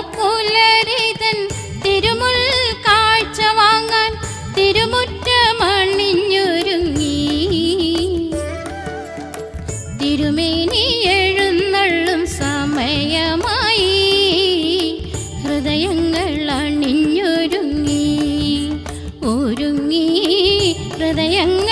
തിരുവോണപ്പുലരിതൻ തിരുമുൽ വാങ്ങാൻ തിരുമേനി എഴുന്നള്ളും സമയമായി ഹൃദയങ്ങൾ അണിഞ്ഞൊരുങ്ങി. ഒരുങ്ങി ഹൃദയങ്ങൾ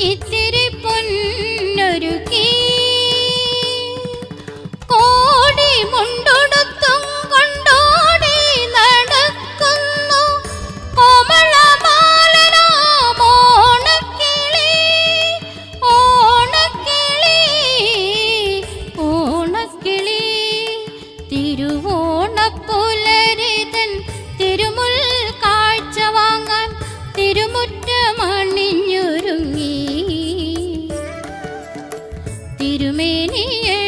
ഇത്തിരി തിരുമുൽ കാഴ്ച വാങ്ങാൻ തിരുമുറ്റമണിഞ്ഞൊരുങ്ങി തിരുമേനി എഴുന്നള്ളും